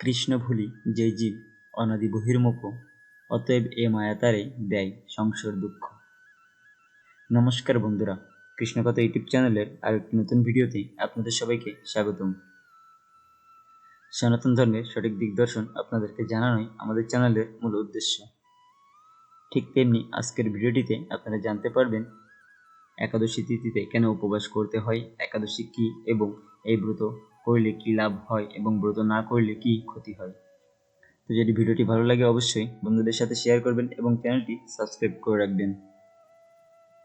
কৃষ্ণ ভুলি যে জীব অনাদি বহির্মুখ, অতএব এ মায়া তারে দেয় সংসার দুঃখ। নমস্কার বন্ধুরা কৃষ্ণকথা ইউটিউব চ্যানেলের আর একটি নতুন ভিডিওতে আপনাদের সবাইকে স্বাগতম। সনাতন ধর্মের সঠিক দিগদর্শন আপনাদেরকে জানানোই আমাদের চ্যানেলের মূল উদ্দেশ্য। ঠিক তেমনি আজকের ভিডিওটিতে আপনারা জানতে পারবেন, একাদশী তিথিতে কেন উপবাস করতে হয়, একাদশী কি এবং এই ব্রত করলে কি লাভ হয় এবং ব্রত না করলে কি ক্ষতি হয়? তো যদি ভিডিওটি ভালো লাগে অবশ্যই বন্ধুদের সাথে শেয়ার করবেন এবং চ্যানেলটি সাবস্ক্রাইব করে রাখবেন।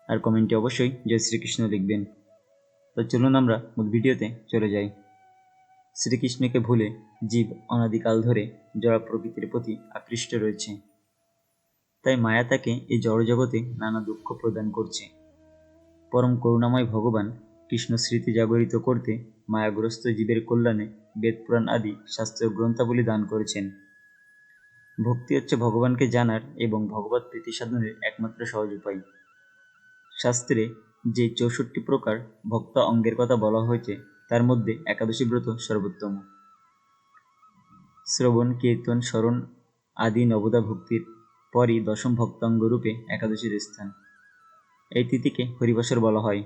আর কমেন্টে অবশ্যই জয় শ্রীকৃষ্ণ লিখবেন। তো চলুন আমরা মূল ভিডিওতে চলে যাই। শ্রীকৃষ্ণকে ভুলে জীব অনাদিকাল ধরে জড়া প্রকৃতির প্রতি আকৃষ্ট রয়েছে। তাই মায়া তাকে এই জড়জগতে নানা দুঃখ প্রদান করছে। পরম করুণাময় ভগবান কৃষ্ণ স্মৃতি জাগরিত করতে মায়াগ্রস্ত জীবের কল্যাণে বেদ, পুরাণ আদি শাস্ত্র গ্রন্থাবলী দান করেছেন। ভক্তি হচ্ছে ভগবানকে জানার এবং ভগবত প্রীতি সাধনের একমাত্র সহজ উপায়। শাস্ত্রে যে চৌষট্টি প্রকার ভক্ত অঙ্গের কথা বলা হয়েছে, তার মধ্যে একাদশী ব্রত সর্বোত্তম। শ্রবণ, কীর্তন, স্মরণ আদি নবদা ভক্তির পরই দশম ভক্তাঙ্গ রূপে একাদশীর স্থান। এই তিথিকে হরিবাসর বলা হয়।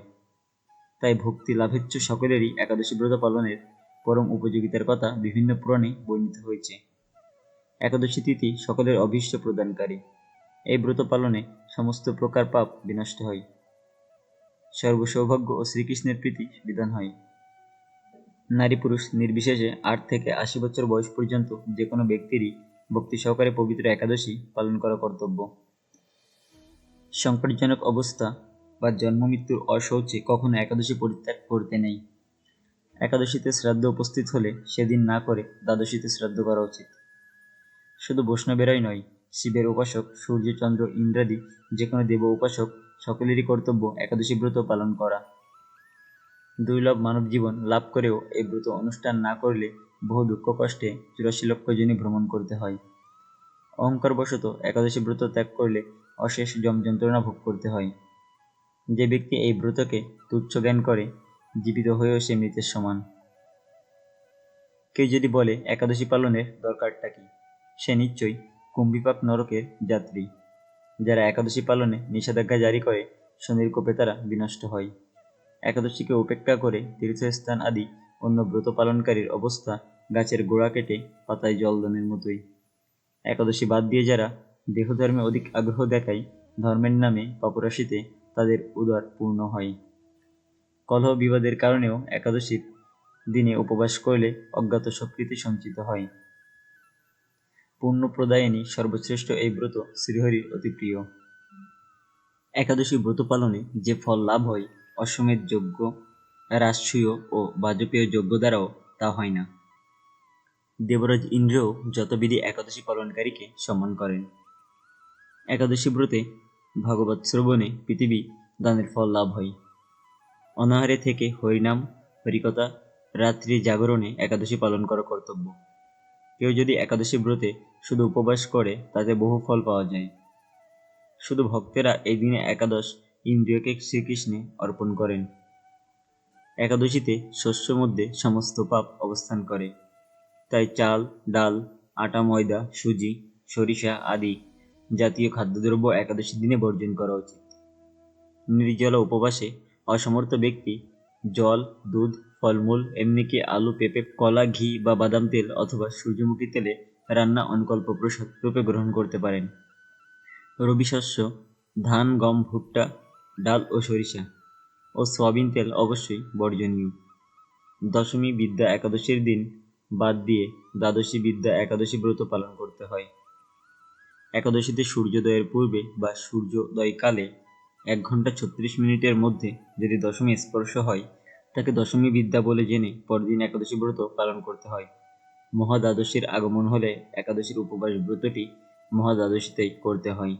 তাই ভক্তি লাভেচ্ছু সকলেরই একাদশী ব্রত পালনের পরম উপযোগিতার কথা বিভিন্ন পুরাণে বর্ণিত হয়েছে। একাদশী তিথি সকলের অভীষ্ট প্রদানকারী। এই ব্রত পালনে সমস্ত প্রকার পাপ বিনষ্ট হয়। সর্বসৌভাগ্য ও শ্রীকৃষ্ণের প্রীতি বিধান হয়। নারী পুরুষ নির্বিশেষে আট থেকে আশি বছর বয়স পর্যন্ত যে কোনো ব্যক্তিরই ভক্তি সহকারে পবিত্র একাদশী পালন করা কর্তব্য। সংকটজনক অবস্থা বা জন্ম মৃত্যুর অশৌচে কখনো একাদশী পরিত্যাগ করতে নেই। একাদশীতে শ্রাদ্ধ উপস্থিত হলে সেদিন না করে দ্বাদশীতে শ্রাদ্ধ করা উচিত। শুধু বৈষ্ণবেরাই নয়, শিবের উপাসক, সূর্যচন্দ্র, ইন্দ্রাদি যে কোনো দেব উপাসক, সকলেরই কর্তব্য একাদশী ব্রত পালন করা। দুর্লভ মানব জীবন লাভ করেও এই ব্রত অনুষ্ঠান না করলে বহু দুঃখ কষ্টে চুরাশি লক্ষ জনই ভ্রমণ করতে হয়। অহংকারবশত একাদশী ব্রত ত্যাগ করলে অশেষ যম যন্ত্রণা ভোগ করতে হয়। যে ব্যক্তি এই ব্রতকে তুচ্ছ জ্ঞান করে, জীবিত হয়েও সে মৃতের সমান। কেউ যদি বলে, একাদশী পালনের দরকারটা কি? সে নিশ্চয়ই কুম্ভিপাক নরকের যাত্রী। যারা একাদশী পালনে নিষেধাজ্ঞা জারি করে, শনির কোপে তারা বিনষ্ট হয়। একাদশীকে উপেক্ষা করে তীর্থস্থান আদি অন্য ব্রত পালনকারীর অবস্থা গাছের গোড়া কেটে পাতায় জলদানের মতোই। একাদশী বাদ দিয়ে যারা দেহধর্মে অধিক আগ্রহ দেখায়, ধর্মের নামে পাপরাশিতে তাদের উদর পূর্ণ হয়। কলহ বিবাদের কারণেও একাদশীর দিনে উপবাস করলে অজ্ঞাত স্বীকৃতি সঞ্চিত হয়। পূর্ণ প্রদায়নী সর্বশ্রেষ্ঠ এই ব্রত শ্রীহরির অতি প্রিয়। একাদশী ব্রত পালনে যে ফল লাভ হয়, অশ্বমেধ যজ্ঞ রাষ্ট্রীয় ও বাজপেয় যজ্ঞ দ্বারাও তা হয় না। দেবরাজ ইন্দ্রও যতবিধি একাদশী পালনকারীকে সম্মান করেন। একাদশী ব্রতে ভাগবত শ্রবণে পৃথিবী দানের ফল লাভ হয়। অনাহারে থেকে হরিনাম, হরিকথা, রাত্রি জাগরণে একাদশী পালন করা কর্তব্য। কেউ যদি একাদশী ব্রতে শুধু উপবাস করে, তাতে বহু ফল পাওয়া যায়। শুধু ভক্তেরা এই দিনে একাদশ ইন্দ্রিয়কে শ্রীকৃষ্ণে অর্পণ করেন। একাদশীতে শস্য মধ্যে সমস্ত পাপ অবস্থান করে। তাই চাল, ডাল, আটা, ময়দা, সুজি, সরিষা আদি জাতীয় খাদ্যদ্রব্য একাদশী দিনে বর্জন করা উচিত। নির্জলা উপবাসে অসমর্থ ব্যক্তি জল, দুধ, ফলমূল, এমনিকি আলু, পেঁপে, কলা, ঘি বা বাদাম তেল অথবা সূর্যমুখী তেলে রান্না অনকল্প প্রসাদ রূপে গ্রহণ করতে পারেন। রবি শস্য, ধান, গম, ভুট্টা, ডাল ও সরিষা ও সয়াবিন তেল অবশ্যই বর্জনীয়। দশমী বিদ্যা একাদশীর দিন বাদ দিয়ে দ্বাদশী বিদ্যা একাদশী ব্রত পালন করতে হয়। একাদশীতে সূর্যোদয়ের পূর্বে বা সূর্যোদয়কালে এক ঘণ্টা ছত্রিশ মিনিটের মধ্যে যদি দশমী স্পর্শ হয়, তাকে দশমী বিদ্যা বলে জেনে পরদিন একাদশী ব্রত পালন করতে হয়। মহাদ্বাদশীর আগমন হলে একাদশীর উপবাস ব্রতটি মহাদ্বাদশীতেই করতে হয়।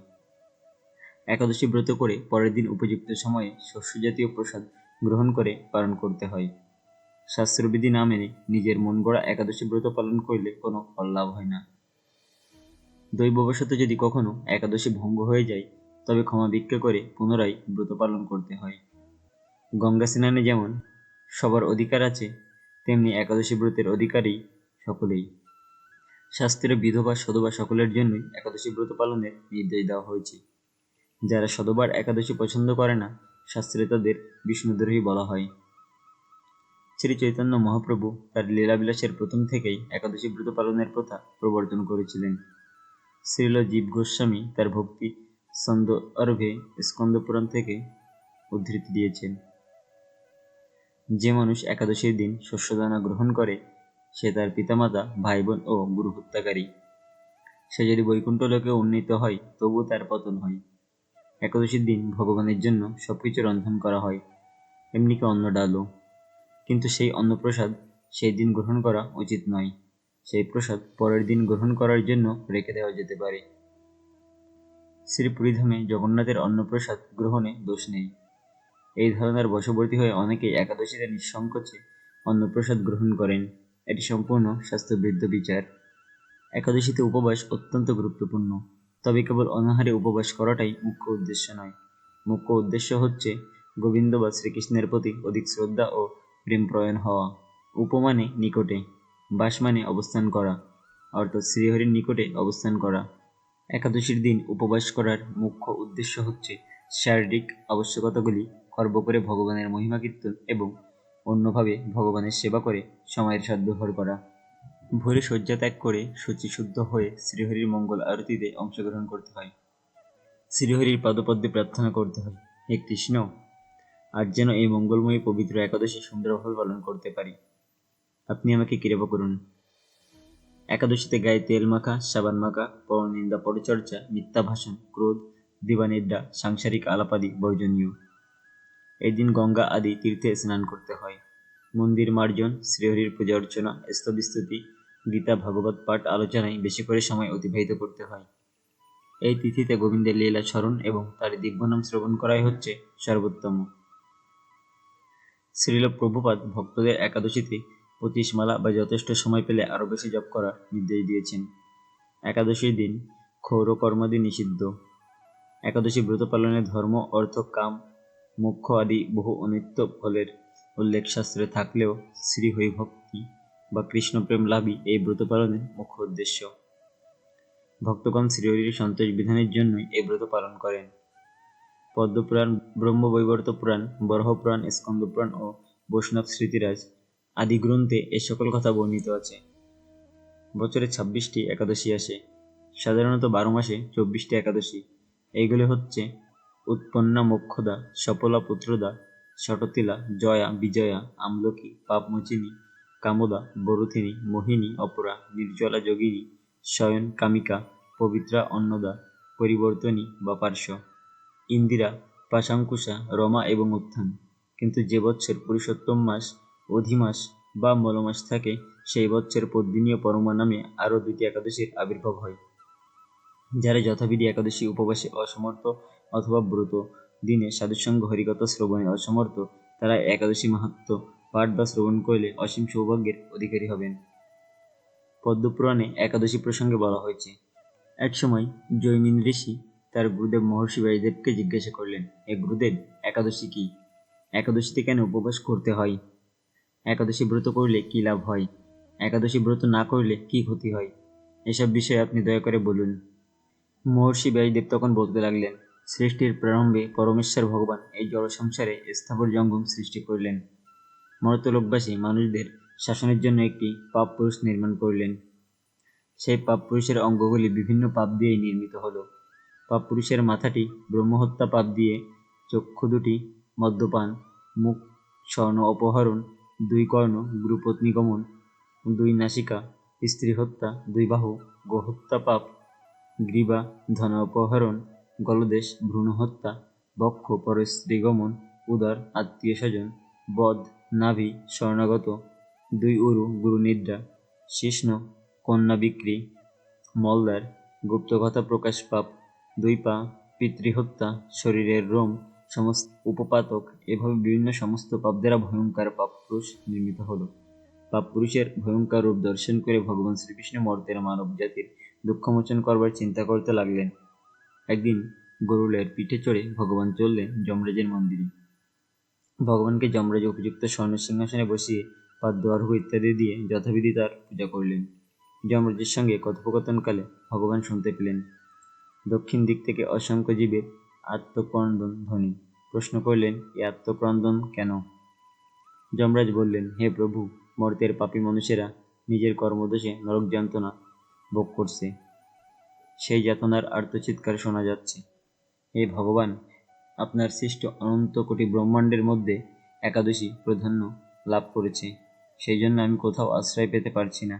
একাদশী ব্রত করে পরের দিন উপযুক্ত সময়ে শস্যজাতীয় প্রসাদ গ্রহণ করে পালন করতে হয়। শাস্ত্রবিধি না মেনে নিজের মন গড়া একাদশী ব্রত পালন করলে কোনো ফল লাভ হয় না। দৈববশত যদি কখনো একাদশী ভঙ্গ হয়ে যায়, তবে ক্ষমা ভিক্ষা করে পুনরায় ব্রত পালন করতে হয়। গঙ্গা স্নানে যেমন সবার অধিকার আছে, তেমনি একাদশী ব্রতের অধিকারী সকলেই। শাস্ত্রে বিধবা সধবা সকলের জন্যই একাদশী ব্রত পালনের নির্দেশ দেওয়া হয়েছে। যারা শতবার একাদশী পছন্দ করে না, শাস্ত্রে তাদের বিষ্ণুদ্রোহী বলা হয়। শ্রী চৈতন্য মহাপ্রভু তার লীলাবিলাসের প্রথম থেকেই একাদশী ব্রত পালনের প্রথা প্রবর্তন করেছিলেন। শ্রীল জীব গোস্বামী তার ভক্তি ছন্দ অর্ভে স্কন্দ পুরাণ থেকে উদ্ধৃতি দিয়েছেন। যে মানুষ একাদশীর দিন শস্যদানা গ্রহণ করে, সে তার পিতামাতা ভাই বোন ও গুরু হত্যাকারী। সে যদি বৈকুণ্ঠ লোকে উন্নীত হয় তবুও তার পতন হয়। একাদশীর দিন ভগবানের জন্য সবকিছু রন্ধন করা হয়, এমনিকে অন্ন ডালও কিন্তু সেই অন্নপ্রসাদ সেই দিন গ্রহণ করা উচিত নয়। প্রসাদ পরের দিন গ্রহণ করার জন্য রেখে দেওয়া যেতে পারে। শ্রী পুরীধামে জগন্নাথের অন্নপ্রসাদ গ্রহণে দোষ নেই। এই ধারণার বশবর্তী হয়ে অনেকেই একাদশীতে নিঃসংকোচে অন্নপ্রসাদ গ্রহণ করেন। এটি সম্পূর্ণ স্বাস্থ্যবৃদ্ধ বিচার। একাদশীতে উপবাস অত্যন্ত গুরুত্বপূর্ণ। তবে কেবল অনাহারে উপবাস করাটাই মুখ্য উদ্দেশ্য নয়। মুখ্য উদ্দেশ্য হচ্ছে গোবিন্দ বা শ্রীকৃষ্ণের প্রতি অধিক শ্রদ্ধা ও প্রেমপ্রয়ণ হওয়া। উপমানে নিকটে বাস মানে অবস্থান করা, অর্থাৎ শ্রীহরির নিকটে অবস্থান করা। একাদশীর দিন উপবাস করার মুখ্য উদ্দেশ্য হচ্ছে শারীরিক আবশ্যকতাগুলি খর্ব করে ভগবানের মহিমা কীর্তন এবং অন্যভাবে ভগবানের সেবা করে সময়ের সদ্ব্যবহার করা। ভোরে শয্যা ত্যাগ করে শুচিশুদ্ধ হয়ে শ্রীহরির মঙ্গল আরতিতে অংশগ্রহণ করতে হয়। শ্রীহরির পদপদ্মে প্রার্থনা করতে হয়, হে কৃষ্ণ আর যেন এই মঙ্গলময়ী পবিত্র একাদশী সুন্দরভাবে পালন করতে পারি। আপনি আমাকে কৃপা করুন। একাদশীতে গায়ে তেল মাখা, সাবান মাখা পরনিন্দা পরচর্চা মিথ্যা ভাষণ, ক্রোধ, দিবানিদ্রা, সাংসারিক আলাপাদি, বর্জনীয়। এই দিন গঙ্গা আদি তীর্থে স্নান করতে হয়। মন্দির মার্জন, শ্রীহরির পূজা অর্চনা স্তবিস্তুতি গীতা, ভাগবত পাঠ আলোচনায় বেশি করে সময় অতিবাহিত করতে হয়। এই তিথিতে গোবিন্দের লীলা স্মরণ এবং তার দিব্যনাম শ্রবণ করাই হচ্ছে সর্বোত্তম। শ্রীল প্রভুপাদ ভক্তদের একাদশীতে পঁচিশ মালা বা যথেষ্ট সময় পেলে আরও বেশি জপ করার নির্দেশ দিয়েছেন। একাদশীর দিন ক্ষৌর কর্মাদি নিষিদ্ধ। একাদশী ব্রত পালনের ধর্ম, অর্থ, কাম, মোক্ষ আদি বহু অনিত্য ফলের উল্লেখ শাস্ত্রে থাকলেও শ্রী হরিভক্তি বা কৃষ্ণপ্রেম লাভই এই ব্রত পালনের মুখ্য উদ্দেশ্য। ভক্তগণ শ্রীহরির সন্তোষ বিধানের জন্যই এই ব্রত পালন করেন। পদ্মপুরাণ, ব্রহ্মবৈবর্ত পুরাণ বরহ পুরাণ স্কন্দ পুরাণ ও বৈষ্ণব স্মৃতিরাজ আদি গ্রন্থে এ সকল কথা বর্ণিত আছে। বছরে ছাব্বিশটি একাদশী আসে। সাধারণত বারো মাসে চব্বিশটি একাদশী। এইগুলি হচ্ছে উৎপন্না, মোক্ষদা সফলা পুত্রদা শটতিলা জয়া, বিজয়া, আমলকি, পাপমোচিনী, কামদা, বরুথিনী, মোহিনী, অপরা, নির্জলা, যোগিনী, শয়ন, কামিকা, পবিত্রা, অন্নদা, পরিবর্তনী বা পার্শ্ব। ইন্দিরা, পাশাঙ্কুশা, রমা এবং উত্থান। কিন্তু যে বৎসর পুরুষোত্তম মাস অধিমাস বা মলমাস থাকে, সেই বৎসর পদ্মিনীয় পরমা নামে আরও দুটি একাদশীর আবির্ভাব হয়, যারা যথাবিধি একাদশী উপবাসে অসমর্থ অথবা ব্রত, দিনে সাধুসঙ্গ, হরিকথা, শ্রবণে অসমর্থ, তারা একাদশী মাহাত্ম, পাঠ বা শ্রবণ করলে অসীম সৌভাগ্যের অধিকারী হবেন। পদ্মপুরাণে একাদশী প্রসঙ্গে বলা হয়েছে একসময় জৈমিন ঋষি তার গুরুদেব মহর্ষি ব্যাসদেবকে জিজ্ঞাসা করলেন, এ গুরুদেব, একাদশী কি? একাদশীতে কেন উপবাস করতে হয়? একাদশী ব্রত করলে কি লাভ হয়? একাদশী ব্রত না করলে কি ক্ষতি হয়? এসব বিষয়ে আপনি দয়া করে বলুন। মহর্ষি ব্যাসদেব তখন বলতে লাগলেন, সৃষ্টির প্রারম্ভে পরমেশ্বর ভগবান এই জড় সংসারে স্থাবর জঙ্গম সৃষ্টি করলেন। মর্তলোকবাসী মানুষদের শাসনের জন্য একটি পাপ পুরুষ নির্মাণ করলেন। সেই পাপ পুরুষের অঙ্গগুলি বিভিন্ন পাপ দিয়েই নির্মিত হলো। পাপ পুরুষের মাথাটি ব্রহ্মহত্যা পাপ দিয়ে, চক্ষু দুটি মদ্যপান, মুখ, স্বর্ণ অপহরণ দুই কর্ণ গুরুপত্নী গমন, দুই নাসিকা, স্ত্রী হত্যা, দুই বাহু গোহত্যা পাপ, গ্রীবা, ধন অপহরণ, গলদেশ, ভ্রূণ হত্যা, বক্ষ পরস্ত্রী গমন, উদর, আত্মীয় স্বজন, বধ, নাভি, স্বর্ণাগত, দুই উরু গুরুনিদ্রা শিষ্ণ, কন্যা বিক্রি মলদার গুপ্তকথা প্রকাশ পাপ, দুই পা, পিতৃহত্যা, শরীরের রোম সমস্ত উপপাতক এভাবে বিভিন্ন সমস্ত পাপ দ্বারা ভয়ঙ্কর পাপ পুরুষ নির্মিত হলো। পাপ পুরুষের ভয়ঙ্কর রূপ দর্শন করে ভগবান শ্রীকৃষ্ণ মর্তের মানব জাতির দুঃখমোচন করবার চিন্তা করতে লাগলেন। একদিন গরুলের পিঠে চড়ে ভগবান চললেন যমরাজের মন্দিরে। ভগবানকে যমরাজ উপযুক্ত স্বর্ণ সিংহাসনে বসিয়ে পাদ্য অর্ঘ ইত্যাদি দিয়ে যথাবিধি তার পূজা করলেন। যমরাজের সঙ্গে কথোপকথনকালে ভগবান শুনতে পেলেন। দক্ষিণ দিক থেকে অসংখ্য জীবের আত্মক্রন্দন ধ্বনি প্রশ্ন করলেন এই আত্মক্রন্দন কেন? যমরাজ বললেন, হে প্রভু, মর্তের পাপী মানুষেরা নিজের কর্মদোষে নরক যন্ত্রণা ভোগ করছে। সেই যাতনার আর্তচিৎকার শোনা যাচ্ছে। হে ভগবান, আপনার সৃষ্ট অনন্ত কোটি ব্রহ্মাণ্ডের মধ্যে একাদশী প্রাধান্য লাভ করেছে। সেই জন্য আমি কোথাও আশ্রয় পেতে পারছি না।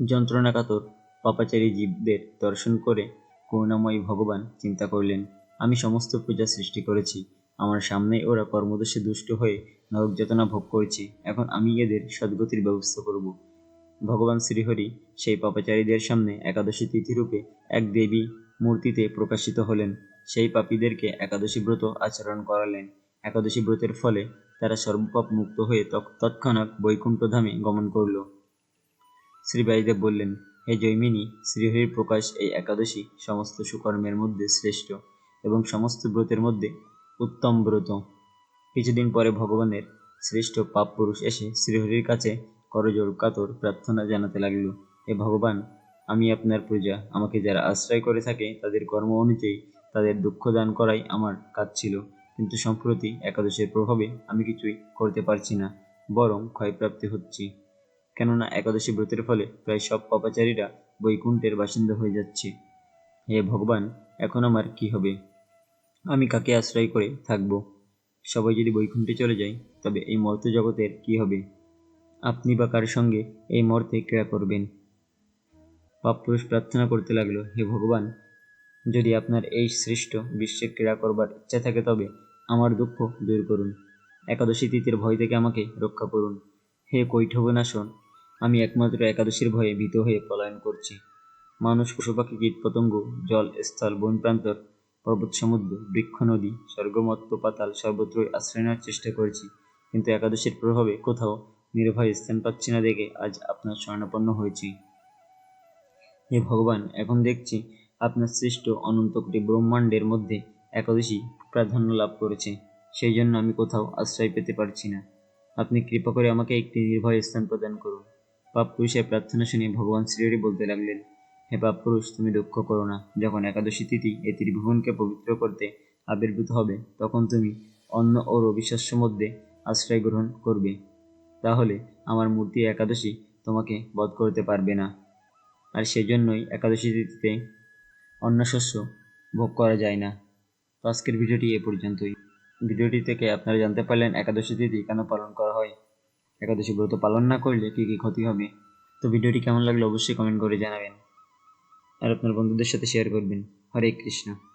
যন্ত্রণাকাতর পাপাচারী জীবদের দর্শন করে করুণাময়ী ভগবান চিন্তা করলেন আমি সমস্ত পূজা সৃষ্টি করেছি। আমার সামনে ওরা কর্মদোষে দুষ্ট হয়ে নরক যাতনা ভোগ করছে। এখন আমি এদের সদ্গতির ব্যবস্থা করব। ভগবান শ্রীহরি সেই পাপাচারীদের সামনে একাদশী তিথিরূপে এক দেবী মূর্তিতে প্রকাশিত হলেন। সেই পাপীদেরকে একাদশী ব্রত আচরণ করালেন। একাদশী ব্রতের ফলে তারা সর্বপাপ মুক্ত হয়ে তৎ- তৎক্ষণাৎ বৈকুণ্ঠধামে গমন করল। শ্রী বায়ুদেব বললেন, হে জৈমিনী, শ্রীহরির প্রকাশ এই একাদশী সমস্ত সুকর্মের মধ্যে শ্রেষ্ঠ। এবং সমস্ত ব্রতের মধ্যে উত্তম ব্রত। কিছুদিন পরে ভগবানের শ্রেষ্ঠ পাপ পুরুষ এসে শ্রীহরির কাছে করজোর কাতর প্রার্থনা জানাতে লাগল, হে ভগবান, আমি আপনার পূজা। আমাকে যারা আশ্রয় করে থাকে, তাদের কর্ম অনুযায়ী তাদের দুঃখ দান করাই আমার কাজ ছিল। কিন্তু সম্প্রতি একাদশের প্রভাবে আমি কিছুই করতে পারছি না, বরং ক্ষয়প্রাপ্তি হচ্ছি। কেননা একাদশী ব্রতের ফলে প্রায় সব পাপাচারীরা বৈকুণ্ঠের বাসিন্দা হয়ে যাচ্ছে। হে ভগবান, এখন আমার কি হবে? আমি কাকে আশ্রয় করে থাকব? সবাই যদি বৈকুণ্ঠে চলে যায়, তবে এই মর্ত জগতের কি হবে? আপনি বা কার সঙ্গে এই মর্তে ক্রিয়া করবেন? পাপ পুরুষ প্রার্থনা করতে লাগল, হে ভগবান, যদি আপনার এই শ্রেষ্ঠ বিশ্বে ক্রীড়া করবার ইচ্ছা থাকে, তবে আমার দুঃখ দূর করুন। একাদশী তিথির ভয় থেকে আমাকে রক্ষা করুন। হে কৈঠবনাশন, আমি একমাত্র একাদশীর ভয়ে ভীত হয়ে পলায়ন করছি। মানুষ, পশুপাখি কীট পতঙ্গ জল, স্থল, বন প্রান্তর পর্বত সমুদ্র বৃক্ষ নদী স্বর্গমত্ত পাতাল সর্বত্রই আশ্রয় নেওয়ার চেষ্টা করেছি। কিন্তু একাদশীর প্রভাবে কোথাও নির্ভয় স্থান পাচ্ছি না দেখে আজ আপনার শরণাপন্ন হয়েছি। হে ভগবান, এখন দেখছি আপনার সৃষ্ট অনন্ত কোটি ব্রহ্মাণ্ডের মধ্যে একাদশী প্রাধান্য লাভ করেছে। সেই জন্য আমি কোথাও আশ্রয় পেতে পারছি না। আপনি কৃপা করে আমাকে একটি নির্ভয় স্থান প্রদান করুন। পাপ পুরুষের প্রার্থনা শুনে ভগবান শ্রীহরি বলতে লাগলেন হে পুরুষ, তুমি দুঃখ করো না। যখন একাদশী তিথি এই ত্রিভুবনকে পবিত্র করতে আবির্ভূত হবে, তখন তুমি অন্ন ও রবিশস্য মধ্যে আশ্রয় গ্রহণ করবে। তাহলে আমার মূর্তি একাদশী তোমাকে বধ করতে পারবে না। আর সেজন্যই একাদশী তিথিতে অন্নশস্য ভোগ করা যায় না। তো আজকের ভিডিওটি এ পর্যন্তই। ভিডিওটি থেকে আপনারা জানতে পারলেন একাদশী তিথি কেন পালন করা হয়। একাদশী ব্রত পালন না করলে কী কী ক্ষতি হবে। তো ভিডিওটি কেমন লাগল অবশ্যই কমেন্ট করে জানাবেন। আর আপনার বন্ধুদের সাথে শেয়ার করবেন। হরে কৃষ্ণ।